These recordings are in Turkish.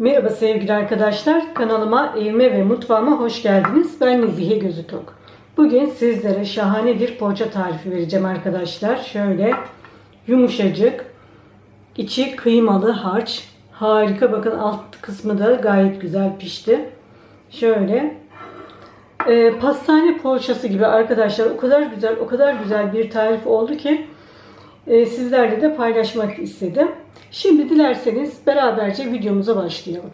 Merhaba sevgili arkadaşlar. Kanalıma, evime ve mutfağıma hoş geldiniz. Ben Nezihe Gözü Tok. Bugün sizlere şahane bir poğaça tarifi vereceğim arkadaşlar. Şöyle yumuşacık, içi kıymalı harç. Harika bakın alt kısmı da gayet güzel pişti. Şöyle e, pastane poğaçası gibi arkadaşlar o kadar güzel o kadar güzel bir tarif oldu ki sizlerle de paylaşmak istedim. Şimdi dilerseniz beraberce videomuza başlayalım.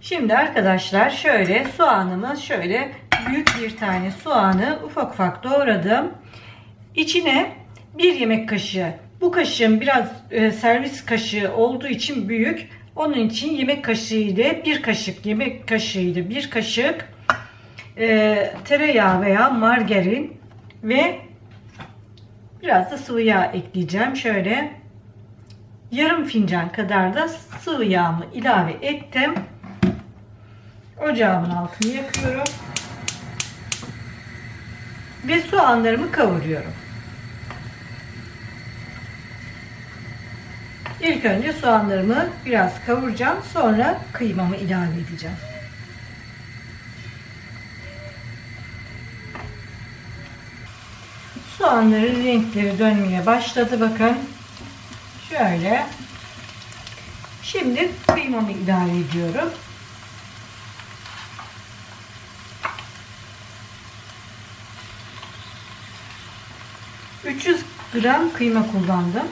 Şimdi arkadaşlar şöyle soğanımı şöyle büyük bir tane soğanı ufak ufak doğradım. İçine bir yemek kaşığı bu kaşığım biraz e, servis kaşığı olduğu için büyük. Onun için yemek kaşığı ile bir kaşık yemek kaşığı ile bir kaşık e, tereyağı veya margarin ve biraz da sıvı yağ ekleyeceğim. Şöyle yarım fincan kadar da sıvı yağımı ilave ettim. Ocağımın altını yakıyorum. Ve soğanlarımı kavuruyorum. İlk önce soğanlarımı biraz kavuracağım. Sonra kıymamı ilave edeceğim. Soğanların renkleri dönmeye başladı. Bakın. Şöyle. Şimdi kıymamı ilave ediyorum. ...300 gram kıyma kullandım.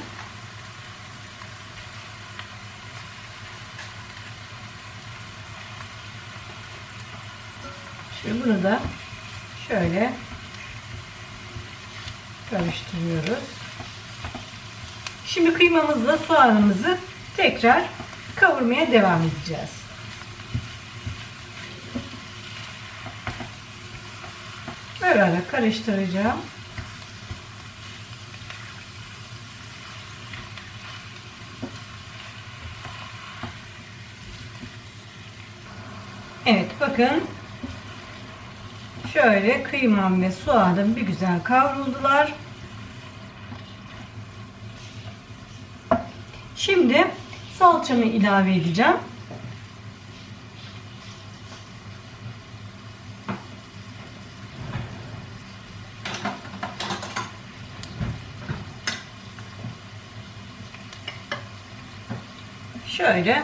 Şimdi bunu da şöyle karıştırıyoruz. Şimdi kıymamızla soğanımızı tekrar kavurmaya devam edeceğiz. Böyle karıştıracağım. Evet bakın şöyle kıymam ve soğanım bir güzel kavruldular. Şimdi salçamı ilave edeceğim. Şöyle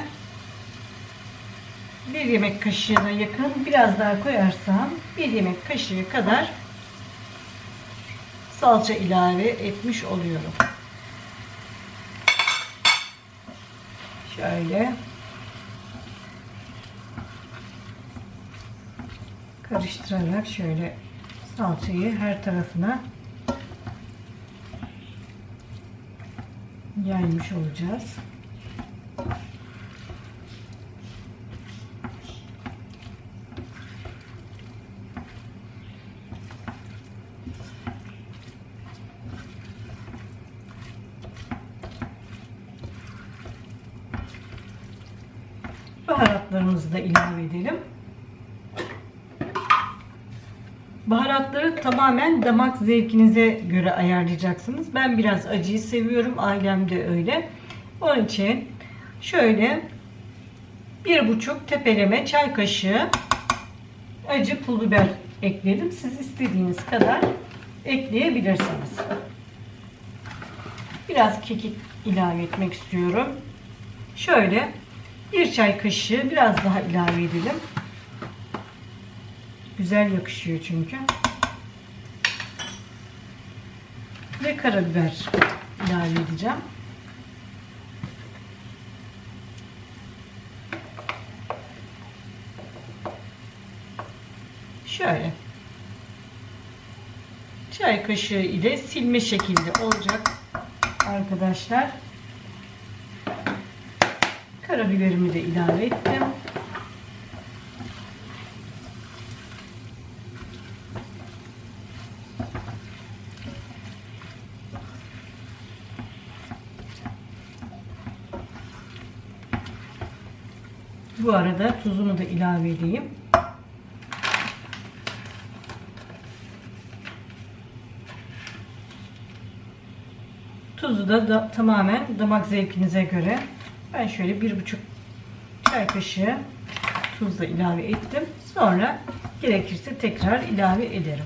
bir yemek kaşığına yakın biraz daha koyarsam bir yemek kaşığı kadar salça ilave etmiş oluyorum. Şöyle karıştırarak şöyle salçayı her tarafına yaymış olacağız. Baharatlarımızı da ilave edelim. Baharatları tamamen damak zevkinize göre ayarlayacaksınız. Ben biraz acıyı seviyorum. Ailem de öyle. Onun için şöyle bir buçuk tepeleme çay kaşığı acı pul biber ekledim. Siz istediğiniz kadar ekleyebilirsiniz. Biraz kekik ilave etmek istiyorum. Şöyle bir çay kaşığı biraz daha ilave edelim. Güzel yakışıyor çünkü. Ve karabiber ilave edeceğim. Şöyle. Çay kaşığı ile silme şekilde olacak arkadaşlar. Karabiberimi de ilave ettim. Bu arada tuzumu da ilave edeyim. Tuzu da, da tamamen damak zevkinize göre. Ben şöyle bir buçuk çay kaşığı tuz da ilave ettim. Sonra gerekirse tekrar ilave ederim.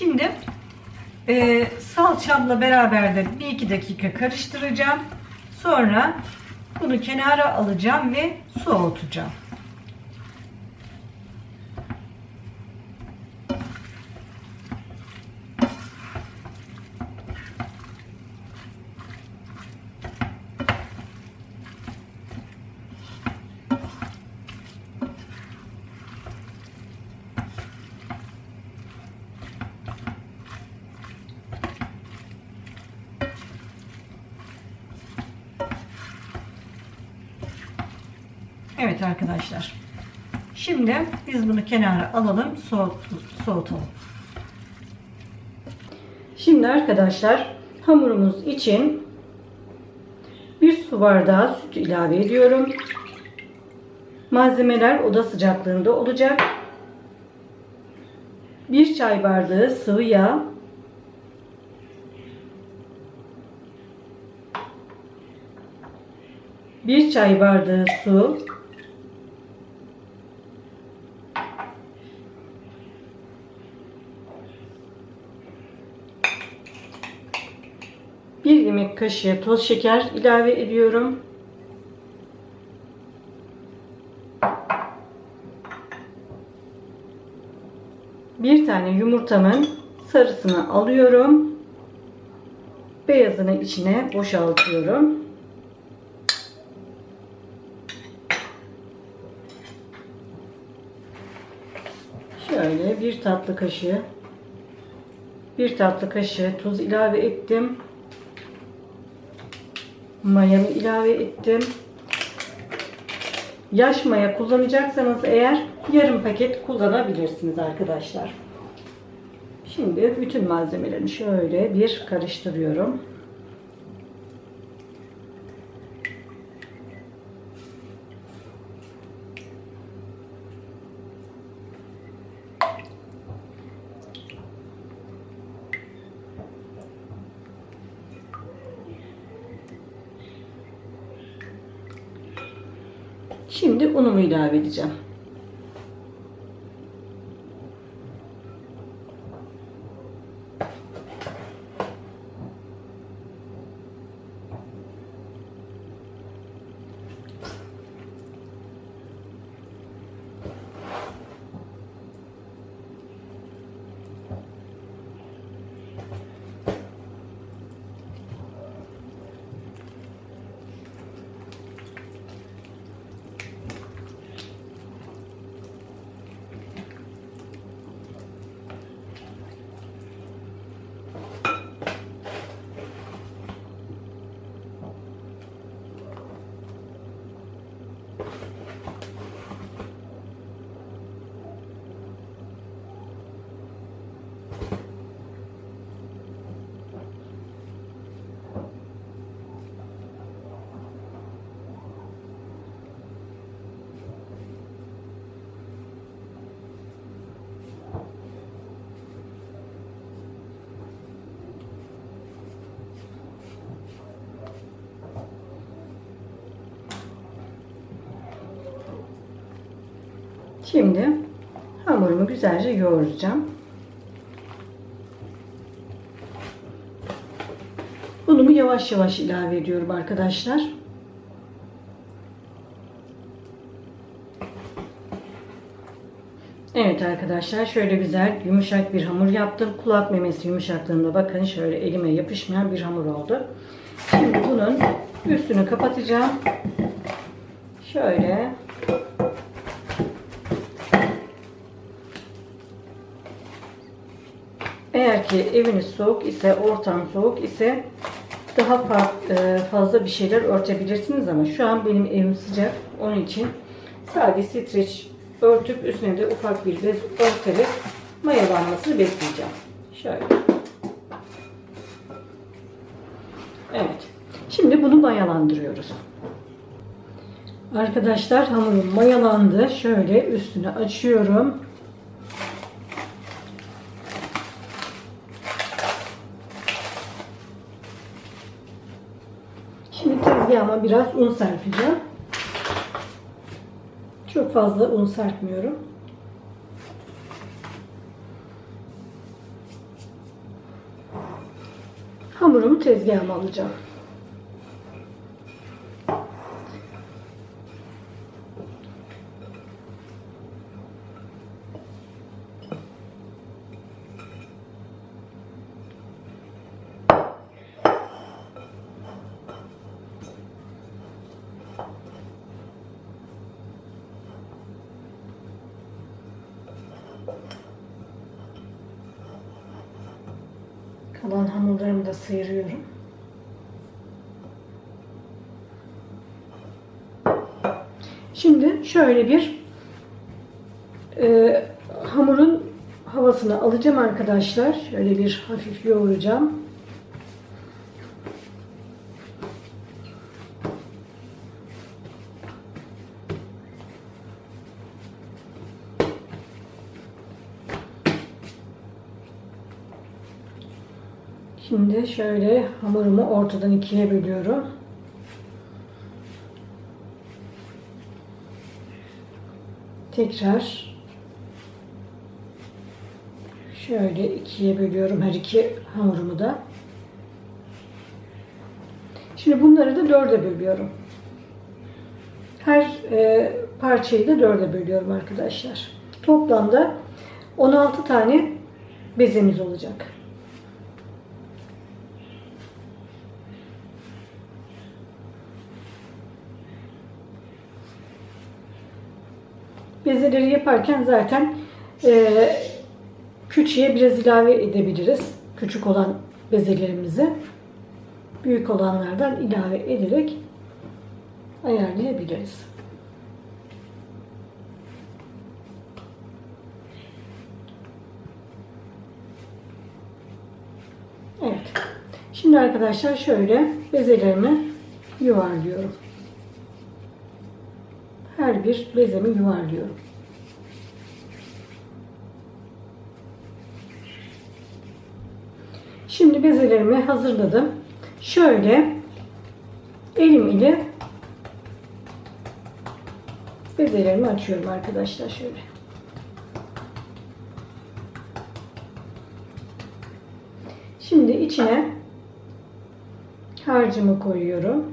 Şimdi e, salçamla beraber de bir iki dakika karıştıracağım. Sonra bunu kenara alacağım ve soğutacağım. Evet arkadaşlar. Şimdi biz bunu kenara alalım, soğut, soğutalım. Şimdi arkadaşlar hamurumuz için bir su bardağı süt ilave ediyorum. Malzemeler oda sıcaklığında olacak. Bir çay bardağı sıvı yağ, bir çay bardağı su, bir yemek kaşığı toz şeker ilave ediyorum. Bir tane yumurtamın sarısını alıyorum. Beyazını içine boşaltıyorum. Şöyle bir tatlı kaşığı bir tatlı kaşığı tuz ilave ettim. Mayamı ilave ettim. Yaş maya kullanacaksanız eğer yarım paket kullanabilirsiniz arkadaşlar. Şimdi bütün malzemelerini şöyle bir karıştırıyorum. Şimdi unumu ilave edeceğim. Şimdi hamurumu güzelce yoğuracağım. Unumu yavaş yavaş ilave ediyorum arkadaşlar. Evet arkadaşlar şöyle güzel yumuşak bir hamur yaptım. Kulak memesi yumuşaklığında bakın şöyle elime yapışmayan bir hamur oldu. Şimdi bunun üstünü kapatacağım. Şöyle Eğer ki eviniz soğuk ise, ortam soğuk ise daha fazla bir şeyler örtebilirsiniz ama şu an benim evim sıcak. Onun için sadece streç örtüp üstüne de ufak bir bez örterek mayalanmasını bekleyeceğim. Şöyle. Evet. Şimdi bunu mayalandırıyoruz. Arkadaşlar hamurum mayalandı. Şöyle üstünü açıyorum. Tezgahıma biraz un serpeceğim. Çok fazla un serpmiyorum. Hamurumu tezgahıma alacağım. Kalan hamurlarımı da sıyırıyorum. Şimdi şöyle bir e, hamurun havasını alacağım arkadaşlar. Şöyle bir hafif yoğuracağım. Şimdi şöyle hamurumu ortadan ikiye bölüyorum. Tekrar şöyle ikiye bölüyorum her iki hamurumu da. Şimdi bunları da dörde bölüyorum. Her e, parçayı da dörde bölüyorum arkadaşlar. Toplamda 16 tane bezemiz olacak. Bezeleri yaparken zaten e, küçüğe biraz ilave edebiliriz. Küçük olan bezelerimizi büyük olanlardan ilave ederek ayarlayabiliriz. Evet. Şimdi arkadaşlar şöyle bezelerimi yuvarlıyorum. Bir bezemi yuvarlıyorum. Şimdi bezelerimi hazırladım. Şöyle elim ile bezelerimi açıyorum arkadaşlar şöyle. Şimdi içine harcımı koyuyorum.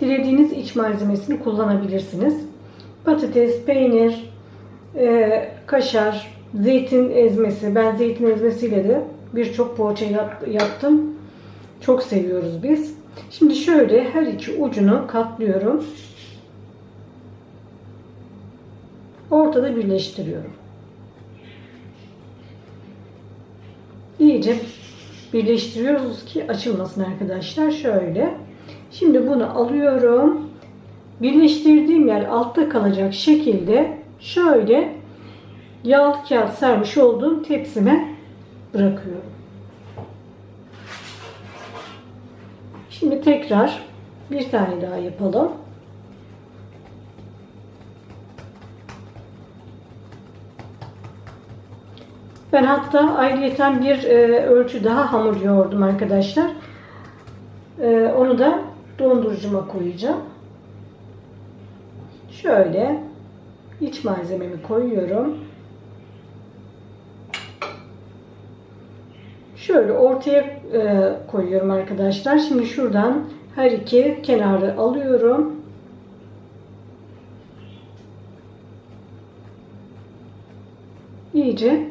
Dilediğiniz iç malzemesini kullanabilirsiniz. Patates, peynir, e, kaşar, zeytin ezmesi. Ben zeytin ezmesiyle de birçok poğaça yap, yaptım. Çok seviyoruz biz. Şimdi şöyle her iki ucunu katlıyorum. Ortada birleştiriyorum. İyice birleştiriyoruz ki açılmasın arkadaşlar. Şöyle. Şimdi bunu alıyorum. Birleştirdiğim yer altta kalacak şekilde şöyle yağlı kağıt sermiş olduğum tepsime bırakıyorum. Şimdi tekrar bir tane daha yapalım. Ben hatta ayrıyeten bir e, ölçü daha hamur yoğurdum arkadaşlar. E, onu da dondurucuma koyacağım. Şöyle iç malzememi koyuyorum. Şöyle ortaya e, koyuyorum arkadaşlar. Şimdi şuradan her iki kenarı alıyorum. İyice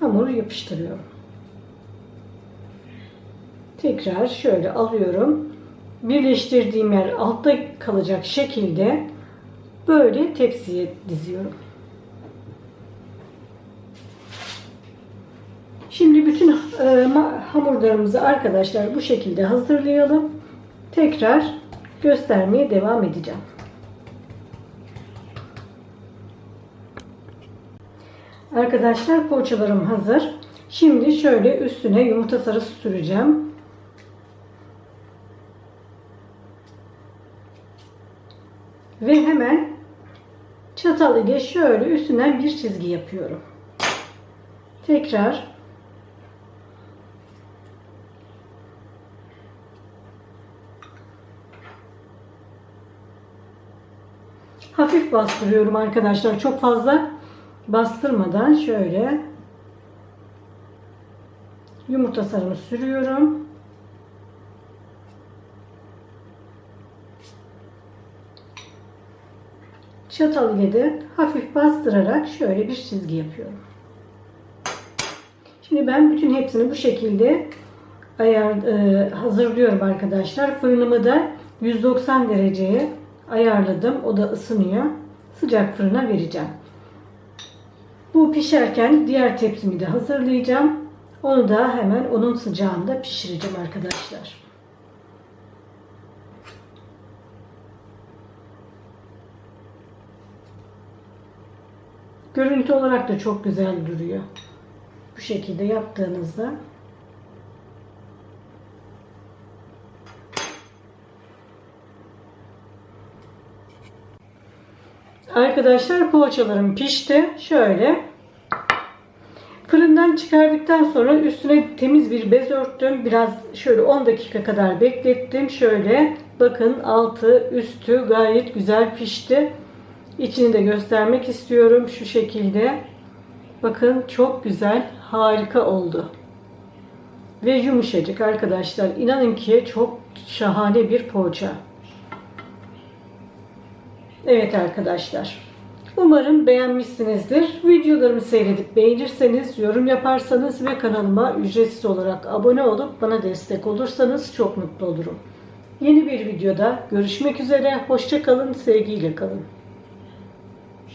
hamuru yapıştırıyorum. Tekrar şöyle alıyorum. Birleştirdiğim yer altta kalacak şekilde böyle tepsiye diziyorum. Şimdi bütün e, hamurlarımızı arkadaşlar bu şekilde hazırlayalım. Tekrar göstermeye devam edeceğim. Arkadaşlar poğaçalarım hazır. Şimdi şöyle üstüne yumurta sarısı süreceğim. Ve hemen çatalı ile şöyle üstünden bir çizgi yapıyorum. Tekrar hafif bastırıyorum arkadaşlar. Çok fazla bastırmadan şöyle yumurta sarımı sürüyorum. Çatal ile de hafif bastırarak şöyle bir çizgi yapıyorum. Şimdi ben bütün hepsini bu şekilde ayar, e, hazırlıyorum arkadaşlar. Fırınımı da 190 dereceye ayarladım. O da ısınıyor. Sıcak fırına vereceğim. Bu pişerken diğer tepsimi de hazırlayacağım. Onu da hemen onun sıcağında pişireceğim arkadaşlar. Görüntü olarak da çok güzel duruyor. Bu şekilde yaptığınızda Arkadaşlar poğaçalarım pişti. Şöyle fırından çıkardıktan sonra üstüne temiz bir bez örttüm. Biraz şöyle 10 dakika kadar beklettim. Şöyle bakın altı üstü gayet güzel pişti. İçini de göstermek istiyorum şu şekilde. Bakın çok güzel, harika oldu. Ve yumuşacık arkadaşlar. İnanın ki çok şahane bir poğaça. Evet arkadaşlar. Umarım beğenmişsinizdir. Videolarımı seyredip beğenirseniz, yorum yaparsanız ve kanalıma ücretsiz olarak abone olup bana destek olursanız çok mutlu olurum. Yeni bir videoda görüşmek üzere. Hoşçakalın, sevgiyle kalın.